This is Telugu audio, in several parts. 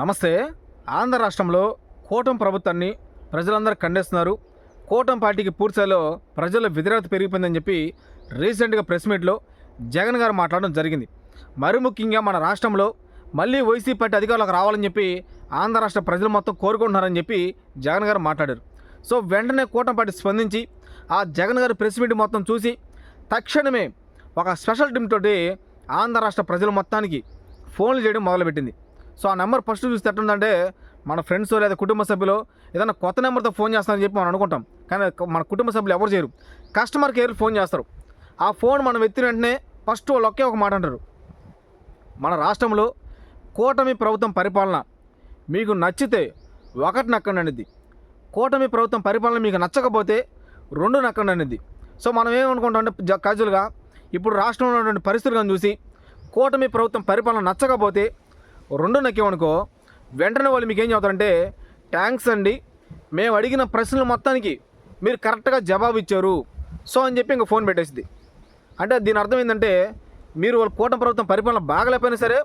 నమస్తే. ఆంధ్ర రాష్ట్రంలో కూటమి ప్రభుత్వాన్ని ప్రజలందరూ ఖండిస్తున్నారు. కూటమి పార్టీకి పూర్తిలో ప్రజల వ్యతిరేకత పెరిగిపోయిందని చెప్పి రీసెంట్గా ప్రెస్ మీట్లో జగన్ గారు మాట్లాడడం జరిగింది. మరి ముఖ్యంగా మన రాష్ట్రంలో మళ్ళీ వైసీపీ పార్టీ అధికారులకు రావాలని చెప్పి ఆంధ్ర రాష్ట్ర ప్రజలు మొత్తం కోరుకుంటున్నారని చెప్పి జగన్ గారు మాట్లాడారు. సో వెంటనే కూటమి పార్టీ స్పందించి ఆ జగన్ గారి ప్రెస్ మీట్ మొత్తం చూసి తక్షణమే ఒక స్పెషల్ టీమ్ తోటి ఆంధ్ర రాష్ట్ర ప్రజల మొత్తానికి ఫోన్లు చేయడం మొదలుపెట్టింది. సో ఆ నెంబర్ ఫస్ట్ చూస్తే ఎట్లుందంటే మన ఫ్రెండ్స్ లేదా కుటుంబ సభ్యులు ఏదైనా కొత్త నెంబర్తో ఫోన్ చేస్తారని చెప్పి మనం అనుకుంటాం. కానీ మన కుటుంబ సభ్యులు ఎవరు చేయరు. కస్టమర్ కేర్ ఫోన్ చేస్తారు. ఆ ఫోన్ మనం ఎత్తిన వెంటనే ఫస్ట్ వాళ్ళు ఒకే ఒక మాట అంటారు. మన రాష్ట్రంలో కూటమి ప్రభుత్వం పరిపాలన మీకు నచ్చితే ఒకటి నక్కండి అనేది కూటమి ప్రభుత్వం పరిపాలన మీకు నచ్చకపోతే రెండు నక్కండి అనేది సో మనం ఏమనుకుంటాం అంటే ఇప్పుడు రాష్ట్రంలో ఉన్నటువంటి పరిస్థితులను చూసి కూటమి ప్రభుత్వం పరిపాలన నచ్చకపోతే రెండు నక్కేమనుకో వెంటనే వాళ్ళు మీకు ఏం చెబుతారంటే ట్యాంక్స్ అండి. మేము అడిగిన ప్రశ్నలు మొత్తానికి మీరు కరెక్ట్గా జవాబు ఇచ్చారు సో అని చెప్పి ఇంకా ఫోన్ పెట్టేసింది. అంటే దీని అర్థం ఏంటంటే మీరు వాళ్ళ కూటమి ప్రభుత్వం పరిపాలన బాగలేకపోయినా సరే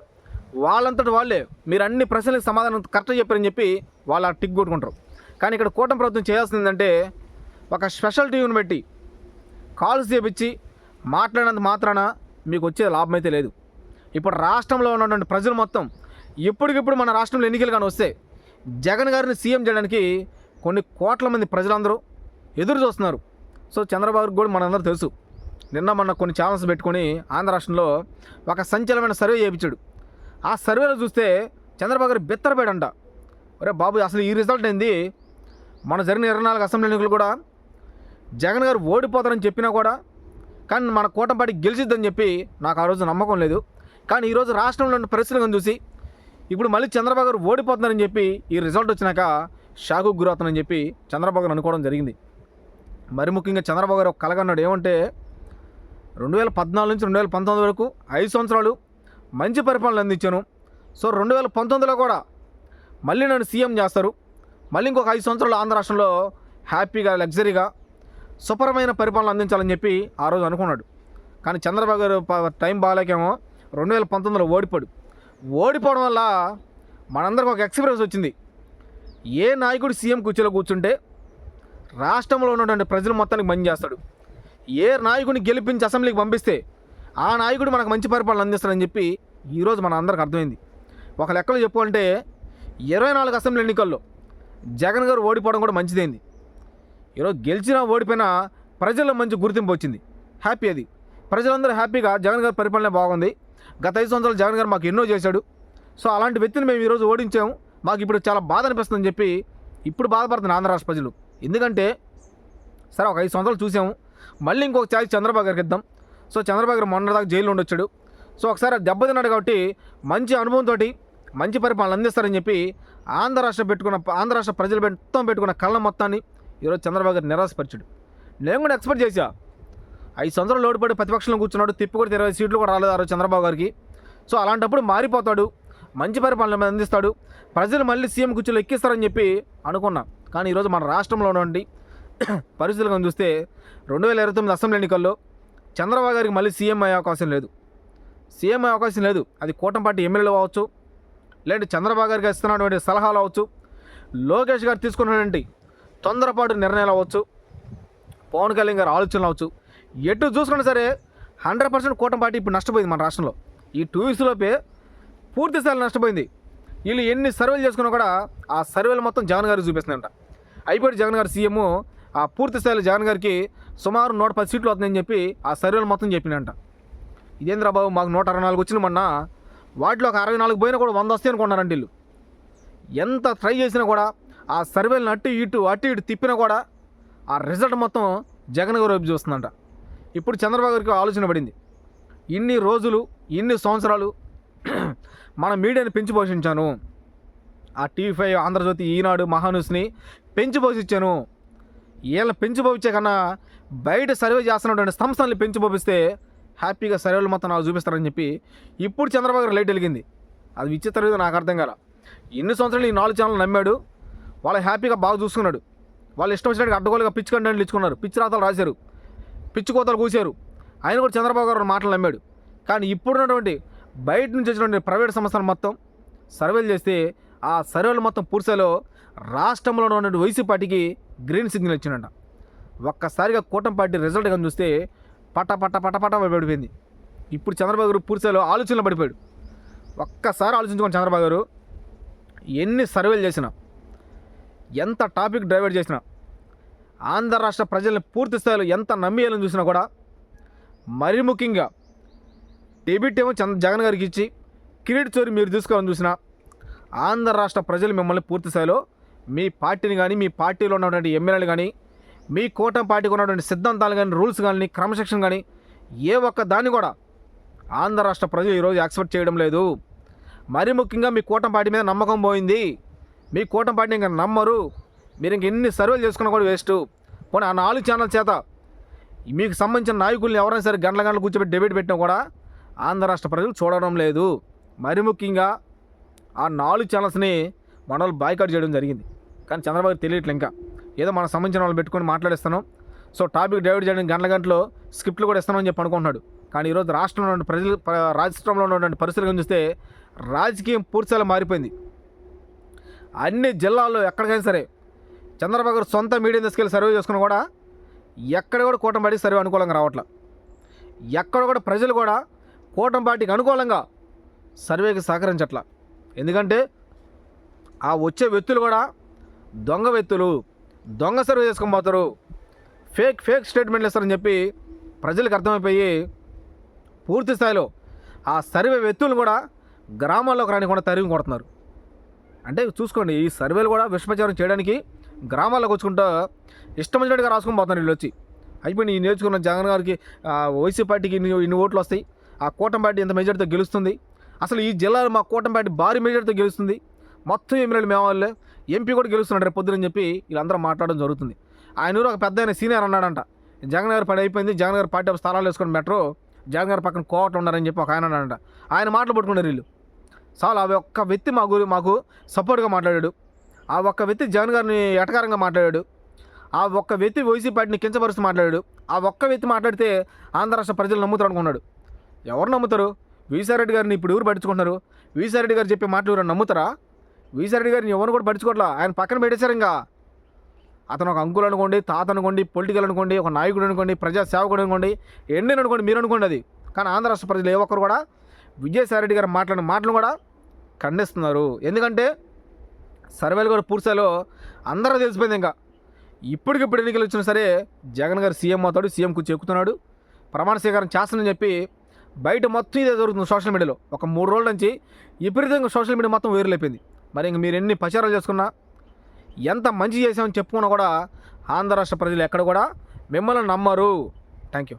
వాళ్ళంతటి వాళ్ళే మీరు అన్ని ప్రశ్నలకు సమాధానం కరెక్ట్గా చెప్పారని చెప్పి వాళ్ళు ఆ టిక్ కొట్టుకుంటారు. కానీ ఇక్కడ కూటమి ప్రభుత్వం చేయాల్సింది ఏంటంటే ఒక స్పెషల్ టీవీని పెట్టి కాల్స్ చేపించి మాట్లాడినంత మాత్రాన మీకు వచ్చే లాభం అయితే లేదు. ఇప్పుడు రాష్ట్రంలో ఉన్నటువంటి ప్రజలు మొత్తం ఇప్పటికిప్పుడు మన రాష్ట్రంలో ఎన్నికలు కానీ వస్తే జగన్ గారిని సీఎం చేయడానికి కొన్ని కోట్ల మంది ప్రజలందరూ ఎదురు చూస్తున్నారు. సో చంద్రబాబు కూడా మనందరూ తెలుసు. నిన్న మొన్న కొన్ని ఛానల్స్ పెట్టుకొని ఆంధ్ర రాష్ట్రంలో ఒక సంచలనమైన సర్వే చేయించాడు. ఆ సర్వేలో చూస్తే చంద్రబాబు గారు బెత్తరపోయాడంట. ఒరే బాబు అసలు ఈ రిజల్ట్ ఏంది? మన జరిగిన ఇరవై నాలుగు అసెంబ్లీ ఎన్నికలు కూడా జగన్ గారు ఓడిపోతారని చెప్పినా కూడా కానీ మన కూటమి పార్టీ గెలిచిద్దని చెప్పి నాకు ఆ రోజు నమ్మకం లేదు. కానీ ఈరోజు రాష్ట్రంలో ఉన్న పరిస్థితులను చూసి ఇప్పుడు మళ్ళీ చంద్రబాబు గారు ఓడిపోతున్నారని చెప్పి ఈ రిజల్ట్ వచ్చినాక షాకు గురవుతానని చెప్పి చంద్రబాబు గారు అనుకోవడం జరిగింది. మరి ముఖ్యంగా చంద్రబాబు గారు ఒక కలగన్నాడు ఏమంటే రెండు వేల పద్నాలుగు నుంచి రెండు వేల పంతొమ్మిది వరకు ఐదు సంవత్సరాలు మంచి పరిపాలన అందించాను. సో రెండు వేల పంతొమ్మిదిలో కూడా మళ్ళీ నన్ను సీఎం చేస్తారు. మళ్ళీ ఇంకొక ఐదు సంవత్సరాలు ఆంధ్ర రాష్ట్రంలో హ్యాపీగా లగ్జరీగా సుపరమైన పరిపాలన అందించాలని చెప్పి ఆ రోజు అనుకున్నాడు. కానీ చంద్రబాబు గారు టైం బాగాలేకేమో రెండు వేల పంతొమ్మిదిలో ఓడిపోడు ఓడిపోవడం వల్ల మనందరికి ఒక ఎక్స్పీరియన్స్ వచ్చింది. ఏ నాయకుడు సీఎం కుర్చీలో కూర్చుంటే రాష్ట్రంలో ఉన్నటువంటి ప్రజలు మొత్తానికి మంచి చేస్తాడు. ఏ నాయకుడిని గెలిపించి అసెంబ్లీకి పంపిస్తే ఆ నాయకుడు మనకు మంచి పరిపాలన అందిస్తాడని చెప్పి ఈరోజు మన అందరికి అర్థమైంది. ఒక లెక్కలో చెప్పుకుంటే ఇరవై నాలుగు అసెంబ్లీ ఎన్నికల్లో జగన్ గారు ఓడిపోవడం కూడా మంచిదైంది. ఈరోజు గెలిచినా ఓడిపోయినా ప్రజల్లో మంచి గుర్తింపు వచ్చింది. హ్యాపీ అది. ప్రజలందరూ హ్యాపీగా జగన్ గారి పరిపాలన బాగుంది. గత ఐదు సంవత్సరాలు జగన్ గారు మాకు ఎన్నో చేశాడు. సో అలాంటి వ్యక్తిని మేము ఈరోజు ఓడించాము. మాకు ఇప్పుడు చాలా బాధ అనిపిస్తుందని చెప్పి ఇప్పుడు బాధపడుతున్నారు ఆంధ్ర రాష్ట్ర ప్రజలు. ఎందుకంటే సరే ఒక ఐదు సంవత్సరాలు చూసాము. మళ్ళీ ఇంకొక ఛాయ్ చంద్రబాబు గారికి ఇద్దాం. సో చంద్రబాబు గారు మొన్నదాకా జైల్లో ఉండొచ్చాడు. సో ఒకసారి దెబ్బతిన్నాడు కాబట్టి మంచి అనుభవంతో మంచి పరిపాలన అందిస్తారని చెప్పి ఆంధ్ర రాష్ట్ర పెట్టుకున్న ఆంధ్ర రాష్ట్ర ప్రజలు మొత్తం పెట్టుకున్న కళ్ళ మొత్తాన్ని ఈరోజు చంద్రబాబు గారు నిరాశపరిచాడు. నేను కూడా ఎక్స్పెక్ట్ చేశా. ఐదు సంవత్సరాలు లోటుపడి ప్రతిపక్షంలో కూర్చున్నాడు. తిప్పి కూడా ఇరవై సీట్లు కూడా రాలేదు ఆ చంద్రబాబు గారికి. సో అలాంటప్పుడు మారిపోతాడు. మంచి పరిపాలన అందిస్తాడు. ప్రజలు మళ్ళీ సీఎం కుర్చీలో ఎక్కిస్తారని చెప్పి అనుకున్నా. కానీ ఈరోజు మన రాష్ట్రంలో ఉన్నటువంటి పరిస్థితులను చూస్తే రెండు వేల ఇరవై తొమ్మిది అసెంబ్లీ ఎన్నికల్లో చంద్రబాబు గారికి మళ్ళీ సీఎం అయ్యే అవకాశం లేదు. సీఎం అయ్యే అవకాశం లేదు. అది కూటమి పార్టీ ఎమ్మెల్యేలు అవ్వచ్చు లేదంటే చంద్రబాబు గారికి ఇస్తున్నటువంటి సలహాలు అవ్వచ్చు లోకేష్ గారు తీసుకున్నటువంటి తొందరపాటు నిర్ణయాలు అవ్వచ్చు పవన్ కళ్యాణ్ గారు ఆలోచనలు అవ్వచ్చు ఎటు చూసుకున్నా సరే హండ్రెడ్ పర్సెంట్ కూటమి పార్టీ ఇప్పుడు నష్టపోయింది మన రాష్ట్రంలో. ఈ టూ ఇయర్స్లోపే పూర్తి స్థాయిలో నష్టపోయింది. వీళ్ళు ఎన్ని సర్వేలు చేసుకున్నా కూడా ఆ సర్వేలు మొత్తం జగన్ గారికి చూపిస్తున్నాయంట. అయిపోయి జగన్ గారు సీఎం ఆ పూర్తి స్థాయిలో జగన్ గారికి సుమారు నూట పది సీట్లు వస్తుందని చెప్పి ఆ సర్వేలు మొత్తం చెప్పినంట ఇదేంద్రా బాబు మాకు నూట అరవై నాలుగు వచ్చిన మొన్న. వాటిలో ఒక అరవై నాలుగు పోయినా కూడా వంద వస్తాయి అనుకున్నారండి వీళ్ళు. ఎంత ట్రై చేసినా కూడా ఆ సర్వేలను అటు ఇటు అటు ఇటు తిప్పినా కూడా ఆ రిజల్ట్ మొత్తం జగన్ గారు వైపు చూస్తుందంట. ఇప్పుడు చంద్రబాబు గారికి ఆలోచన పడింది. ఇన్ని రోజులు ఇన్ని సంవత్సరాలు మన మీడియాని పెంచి పోషించాను. ఆ టీవీ ఫైవ్ ఆంధ్రజ్యోతి ఈనాడు మహాన్యూస్ని పెంచి పోషించాను. వీళ్ళని పెంచి పోపించే కన్నా బయట సర్వే చేస్తున్నటువంటి సంస్థల్ని పెంచి పోపిస్తే హ్యాపీగా సర్వేలు మొత్తం నాకు చూపిస్తారని చెప్పి ఇప్పుడు చంద్రబాబు గారు లైట్ వెలిగింది. అది విచిత్రం నాకు అర్థం కాల. ఎన్ని సంవత్సరాలు ఈ నాలుగు ఛానల్ నమ్మాడు. వాళ్ళు హ్యాపీగా బాగా చూసుకున్నాడు. వాళ్ళు ఇష్టం వచ్చినట్టుగా అడ్డగోలుగా పిచ్చి కంటెంట్లు ఇచ్చుకున్నారు పిచ్చి రాతలు రాశారు. పిచ్చి కోతలు కూశారు. ఆయన కూడా చంద్రబాబు గారు మాటలు నమ్మాడు. కానీ ఇప్పుడున్నటువంటి బయట నుంచి వచ్చినటువంటి ప్రైవేట్ సంస్థలు మొత్తం సర్వేలు చేస్తే ఆ సర్వేలు మొత్తం పూర్తిలో రాష్ట్రంలో ఉన్న వైసీపీ పార్టీకి గ్రీన్ సిగ్నల్ ఇచ్చిందంట. ఒక్కసారిగా కూటమి పార్టీ రిజల్ట్ కానీ చూస్తే పట పట పట పట పడిపోయింది. ఇప్పుడు చంద్రబాబు గారు పూర్సలో ఆలోచనలు పడిపోయాడు. ఒక్కసారి ఆలోచించుకోండి చంద్రబాబు గారు ఎన్ని సర్వేలు చేసినా ఎంత టాపిక్ డైవర్ట్ చేసినా ఆంధ్ర రాష్ట్ర ప్రజల్ని పూర్తి స్థాయిలో ఎంత నమ్మేయాలని చూసినా కూడా మరీ ముఖ్యంగా డెబిట్ ఏమో చంద్ర జగన్ గారికి ఇచ్చి కిరీట్ చోరి మీరు తీసుకోవాలని చూసినా ఆంధ్ర రాష్ట్ర ప్రజలు మిమ్మల్ని పూర్తి స్థాయిలో మీ పార్టీని కానీ మీ పార్టీలో ఉన్నటువంటి ఎమ్మెల్యేలు కానీ మీ కూటమి పార్టీకి ఉన్నటువంటి సిద్ధాంతాలు కానీ రూల్స్ కానీ క్రమశిక్షణ కానీ ఏ ఒక్క దాన్ని కూడా ఆంధ్ర రాష్ట్ర ప్రజలు ఈరోజు యాక్సెప్ట్ చేయడం లేదు. మరీ ముఖ్యంగా మీ కూటమి పార్టీ మీద నమ్మకం పోయింది. మీ కూటమి పార్టీ ఇంకా నమ్మరు. మీరు ఇంక ఎన్ని సర్వేలు చేసుకున్నా కూడా వేస్ట్. పోనీ ఆ నాలుగు ఛానల్ చేత మీకు సంబంధించిన నాయకుల్ని ఎవరైనా సరే గంటల గంటలు కూర్చోబెట్టి డెబేట్ పెట్టినా కూడా ఆంధ్ర రాష్ట్ర ప్రజలు చూడడం లేదు. మరి ముఖ్యంగా ఆ నాలుగు ఛానల్స్ని మన వాళ్ళు బాయ్కాట్ చేయడం జరిగింది. కానీ చంద్రబాబు తెలియట్లే ఇంకా. ఏదో మనకు సంబంధించిన వాళ్ళు పెట్టుకొని మాట్లాడేస్తాను. సో టాపిక్ డైవర్ట్ చేయడానికి గంటల గంటలో స్క్రిప్ట్లు కూడా ఇస్తామని చెప్పి అనుకుంటున్నాడు. కానీ ఈరోజు రాష్ట్రంలో ఉన్న ప్రజలు రాష్ట్రంలో ఉన్నటువంటి పరిస్థితులు చూస్తే రాజకీయం పూర్తిగా మారిపోయింది. అన్ని జిల్లాల్లో ఎక్కడికైనా సరే చంద్రబాబు గారు సొంత మీడియా తీసుకెళ్ళి సర్వే చేసుకుని కూడా ఎక్కడ కూడా కూటమి పార్టీకి సర్వే అనుకూలంగా రావట్లే. ఎక్కడ కూడా ప్రజలు కూడా కూటమి పార్టీకి అనుకూలంగా సర్వేకి సహకరించట్ల. ఎందుకంటే ఆ వచ్చే వ్యక్తులు కూడా దొంగ వ్యక్తులు దొంగ సర్వే చేసుకొని పోతారు. ఫేక్ ఫేక్ స్టేట్మెంట్లు ఇస్తారని చెప్పి ప్రజలకు అర్థమైపోయి పూర్తి స్థాయిలో ఆ సర్వే వ్యక్తులు కూడా గ్రామాల్లోకి రానికుండా తరిమి కొడుతున్నారు. అంటే చూసుకోండి ఈ సర్వేలు కూడా విషప్రచారం చేయడానికి గ్రామాల్లోకి వచ్చుకుంటూ ఇష్టం వచ్చినట్టుగా రాసుకొని పోతున్నారు వీళ్ళు వచ్చి అయిపోయి ఈ నేర్చుకున్న జగన్ గారికి వైసీపీ పార్టీకి ఇన్ని ఇన్ని ఓట్లు వస్తాయి. ఆ కూటమి పార్టీ ఎంత మెజార్టీతో గెలుస్తుంది. అసలు ఈ జిల్లాలో మా కూటమి పార్టీ భారీ మెజార్టీతో గెలుస్తుంది. మొత్తం ఎమ్మెల్యేలు మేము వాళ్ళే. ఎంపీ కూడా గెలుస్తున్నాడు రేపు పొద్దునని చెప్పి వీళ్ళందరూ మాట్లాడడం జరుగుతుంది. ఆయన ఊరు ఒక పెద్ద ఆయన సీనియర్ అన్నాడంట. జగన్ గారి పని అయిపోయింది. జగన్ గారి పార్టీ స్థలాలు వేసుకొని మెట్రో జగన్ గారి పక్కన కోట ఉన్నారని చెప్పి ఒక ఆయన అన్నాడంట. ఆయన మాటలు పట్టుకున్నారు వీళ్ళు. చాలా ఆ ఒక్క వ్యక్తి మా గురి మాకు సపోర్ట్గా మాట్లాడాడు. ఆ ఒక్క వ్యక్తి జగన్ గారిని ఎటకారంగా మాట్లాడాడు? ఆ ఒక్క వ్యక్తి వైసీపీ పార్టీని కించపరుస్తూ మాట్లాడాడు. ఆ ఒక్క వ్యక్తి మాట్లాడితే ఆంధ్ర రాష్ట్ర ప్రజలు నమ్ముతారు అనుకున్నాడు. ఎవరు నమ్ముతారు? వీసారెడ్డి గారిని ఇప్పుడు ఎవరు పట్టించుకుంటున్నారు? వీసారెడ్డి గారు చెప్పే మాటలు ఎవరు నమ్ముతారా? వీసారెడ్డి గారిని ఎవరు కూడా పట్టించుకోవట్లా ఆయన పక్కన పెట్టేశారు ఇంకా. అతను ఒక అంకులు అనుకోండి తాత అనుకోండి పొలిటికల్ అనుకోండి ఒక నాయకుడు అనుకోండి ప్రజాసేవకుడు అనుకోండి ఎండిని అనుకోండి మీరు అనుకోండి అది. కానీ ఆంధ్ర రాష్ట్ర ప్రజలు ఏ ఒక్కరు కూడా విజయసాయిరెడ్డి గారు మాట్లాడిన మాటలు కూడా ఖండిస్తున్నారు. ఎందుకంటే సర్వేలు కూడా పూర్తిలో అందరూ తెలిసిపోయింది ఇంకా. ఇప్పటికిప్పుడు ఎన్నికలు వచ్చినా సరే జగన్ గారు సీఎం అవుతాడు సీఎం కూర్చో ఎక్కుతున్నాడు. ప్రమాణ స్వీకారం చేస్తానని చెప్పి బయట మొత్తం ఇదే జరుగుతుంది సోషల్ మీడియాలో. ఒక మూడు రోజుల నుంచి విపరీతంగా సోషల్ మీడియా మొత్తం వేరులైపోయింది మరి ఇంక మీరు ఎన్ని ప్రచారాలు చేసుకున్నా ఎంత మంచి చేసామని చెప్పుకున్నా కూడా ఆంధ్ర రాష్ట్ర ప్రజలు ఎక్కడ కూడా మిమ్మల్ని నమ్మరు. Thank you